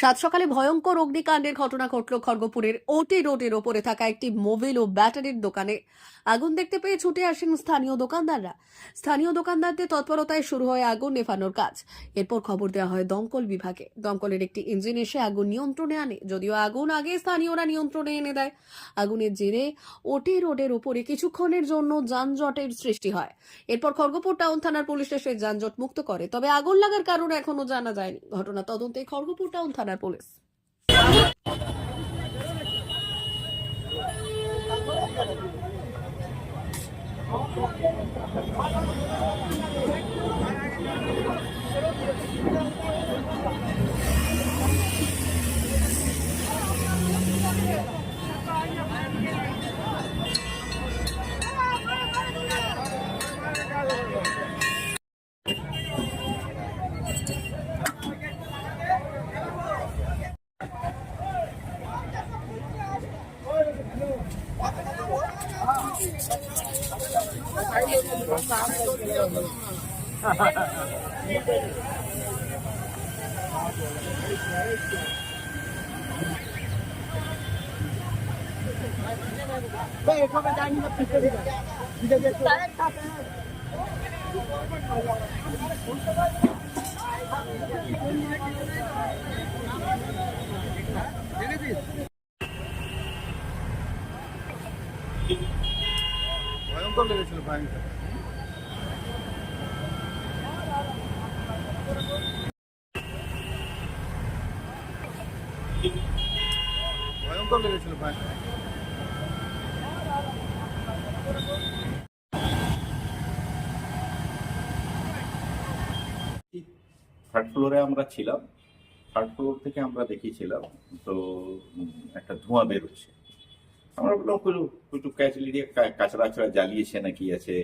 সাত সকালে ভয়ঙ্কর অগ্নিকাণ্ডের ঘটনা ঘটল খড়গপুরের ওটি রোডের ওপরে থাকা একটি মোবিল ও ব্যাটারির দোকানে। আগুন দেখতে পেয়ে ছুটে আসেন স্থানীয় দোকানদাররা। স্থানীয় দোকানদারদের তৎপরতায় শুরু হয় আগুন নেভানোর কাজ। এরপর খবর দেওয়া হয় দমকল বিভাগে। দমকলের একটি ইঞ্জিন এসে আগুন নিয়ন্ত্রণে আনে, যদিও আগুন আগে স্থানীয়রা নিয়ন্ত্রণে এনে দেয়। আগুনের জেরে ওটি রোডের উপরে কিছুক্ষণের জন্য যানজটের সৃষ্টি হয়। এরপর খড়গপুর টাউন থানার পুলিশ এসে যানজট মুক্ত করে, তবে আগুন লাগার কারণ এখনও জানা যায়নি। ঘটনা তদন্তে খড়গপুর টাউন থানার police Đây, không phải đang nhập thịt Bây giờ sẽ tắt cho kênh ভয়ঙ্কর লেগেছিল থার্ড ফ্লোরে আমরা ছিলাম। থার্ড ফ্লোর থেকে আমরা দেখিয়েছিলাম তো একটা ধোঁয়া বেরোচ্ছে। আমরা বললাম একটু ক্যাচলি দিয়ে কাঁচড়া আচড়া জ্বালিয়েছে নাকি আছে।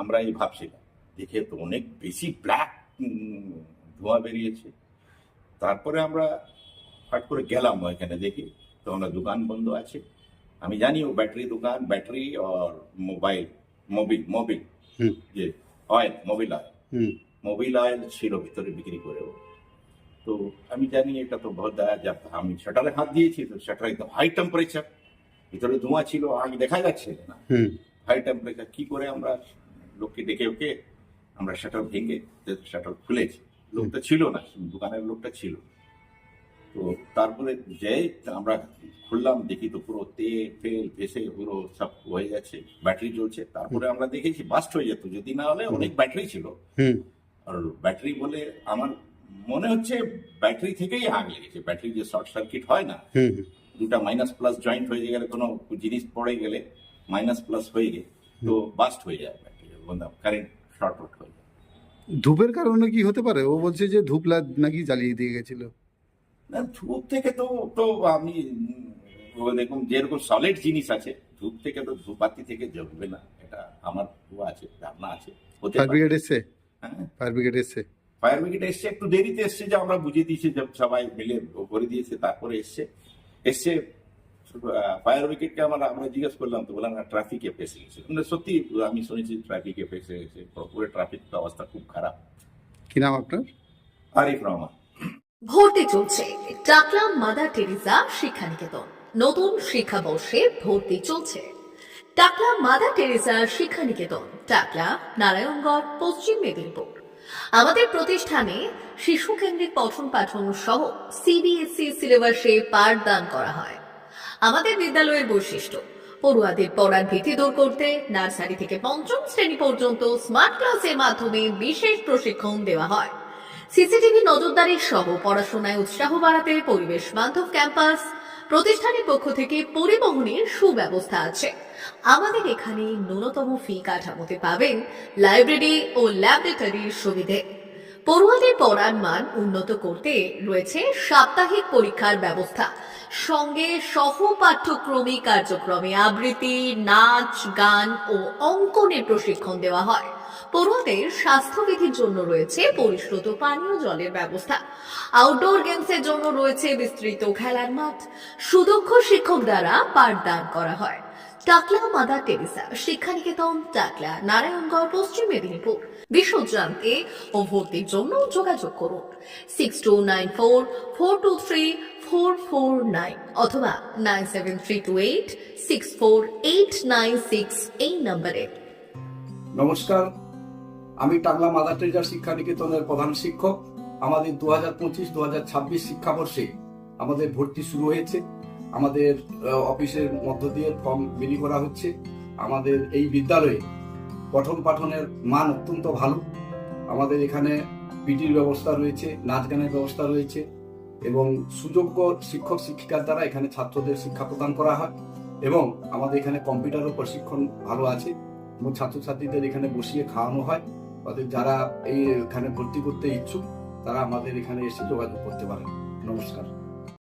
আমরা এই ভাবছিলাম দেখে তো অনেক বেশি ব্ল্যাক ধোঁয়া বেরিয়েছে। তারপরে আমরা ফাট করে গেলাম ওইখানে দেখি তো আমরা দোকান বন্ধ আছে। আমি জানি ও ব্যাটারি দোকান ব্যাটারি আর মোবাইল মোবিল মোবিল। যে oil mobil oil mobil oil ছিল ভিতরে বিক্রি করেও। তো আমি জানি এটা তো বহুত দয়া যা আমি শাটারে হাত দিয়েছি তো শাটার একদম হাই টেম্পারেচার ভিতরে ধোঁয়া ছিল আগে দেখা যাচ্ছে না। হাই টেম্পারেচার কি করে আমরা লোককে ডেকে ওকে আমরা শাটার ভেঙে শাটার খুলেছি। লোকটা ছিল না দোকানের লোকটা ছিল। তো তারপরে যে আমরা খুললাম দেখি তো পুরো তেল ফেল ভেসে পুরো সব হয়ে যাচ্ছে ব্যাটারি জ্বলছে। তারপরে আমরা দেখেছি বাস্ট হয়ে যেত যদি না হলে অনেক ব্যাটারি ছিল। হুম। আর ব্যাটারি বলে আমার মনে হচ্ছে ব্যাটারি থেকেই আগ লেগেছে। ব্যাটারি যে শর্ট সার্কিট হয় না হুম। দুটা মাইনাস প্লাস জয়েন্ট হয়ে গেলে কোনো জিনিস পড়ে গেলে মাইনাস প্লাস হয়ে গেলে তো বাস্ট হয়ে যায় কারেন্ট শর্ট আউট হয়ে যায়। ধূপের কারণে কি হতে পারে? ও বলছে যে ধূপ নাকি জ্বালিয়ে দিয়ে গেছিল। না ধূপ থেকে তো তো আমি দেখুন যেরকম সলিড জিনিস আছে ধূপ থেকে তো ধূপবাতি থেকে জ্বলবে না এটা আমার ও আছে ধারণা আছে ফায়ার ব্রিগেড এসছে? হ্যাঁ। ফায়ার ব্রিগেড এসছে? ফায়ার ব্রিগেড এসছে একটু দেরিতে এসছে যে আমরা বুঝিয়ে দিয়েছি যে সবাই মিলে করে দিয়েছে তারপরে এসছে। এসছে ফায়ার ব্রিগেডকে আমরা আমরা জিজ্ঞেস করলাম তো বললাম না ট্রাফিকে ফেসে গেছে। মানে সত্যি আমি শুনেছি ট্রাফিকে ফেসে গেছে। পুরো ট্রাফিক অবস্থা খুব খারাপ। কি নাম আপনার? আরিফ রহমান। ভর্তি চলছে। টাকলা মাদার টেরিজা শিক্ষানিকেতন। নতুন শিক্ষাবর্ষে ভর্তি চলছে। টাকলা মাদার টেরিজা শিক্ষানিকেতন। টাকলা নারায়ণগড় পশ্চিম মেদিনীপুর। আমাদের প্রতিষ্ঠানে শিশু কেন্দ্রিক পঠন পাঠন সহ সিবিএসই সিলেবাসে পাঠদান করা হয়। আমাদের বিদ্যালয়ের বৈশিষ্ট্য, পড়ুয়াদের পড়ার ভীতি দূর করতে, নার্সারি থেকে পঞ্চম শ্রেণি পর্যন্ত স্মার্ট ক্লাসের মাধ্যমে বিশেষ প্রশিক্ষণ দেওয়া হয়। সিসিটিভি নজরদারি সহ পড়াশোনায় উৎসাহ বাড়াতে পরিবেশ বান্ধব ক্যাম্পাস প্রতিষ্ঠানের পক্ষ থেকে পরিবহনের সুব্যবস্থা আছে। আমাদের এখানে ন্যূনতম ফি কাঠামোতে পাবেন লাইব্রেরি ও ল্যাবরেটরির সুবিধে। পড়ুয়াদের পড়ার মান উন্নত করতে রয়েছে সাপ্তাহিক পরীক্ষার ব্যবস্থা। সঙ্গে সহ পাঠ্যক্রমিক কার্যক্রমে আবৃত্তি, নাচ, গান ও অঙ্কনের প্রশিক্ষণ দেওয়া হয়। পড়ুয়াদের স্বাস্থ্যবিধির জন্য রয়েছে পরিশ্রুত পানীয় জলের ব্যবস্থা। আউটডোর গেমসের জন্য রয়েছে বিস্তৃত খেলার মাঠ। সুদক্ষ শিক্ষক দ্বারা পাঠদান করা হয়। টাকলা মাদার টেরিসা, শিক্ষানিকেতন, টাকলা, নারায়ণগড়, পশ্চিম মেদিনীপুর। বিশদ জানতে ও ভর্তির জন্য যোগাযোগ করুন। Six two nine four four two three four four nine অথবা nine seven three eight six four eight nine six এই নম্বরে। নমস্কার, আমি টাকলা মাদার টেরিজা শিক্ষা নিকেতনের প্রধান শিক্ষক। আমাদের দু হাজার পঁচিশ দু হাজার ছাব্বিশ শিক্ষাবর্ষে আমাদের ভর্তি শুরু হয়েছে। আমাদের অফিসের মধ্য দিয়ে ফর্ম বিলি করা হচ্ছে। আমাদের এই বিদ্যালয়ে পঠন পাঠনের মান অত্যন্ত ভালো। আমাদের এখানে পিটির ব্যবস্থা রয়েছে, নাচ গানের ব্যবস্থা রয়েছে। এবং সুযোগ্য শিক্ষক, শিক্ষিকার দ্বারা এখানে ছাত্রদের শিক্ষা প্রদান করা হয় এবং আমাদের এখানে কম্পিউটারও প্রশিক্ষণ ভালো আছে এবং ছাত্রছাত্রীদের এখানে বসিয়ে খাওয়ানো হয়। তাদের যারা এই এখানে ভর্তি করতে ইচ্ছুক, তারা আমাদের এখানে এসে যোগাযোগ করতে পারেন। নমস্কার।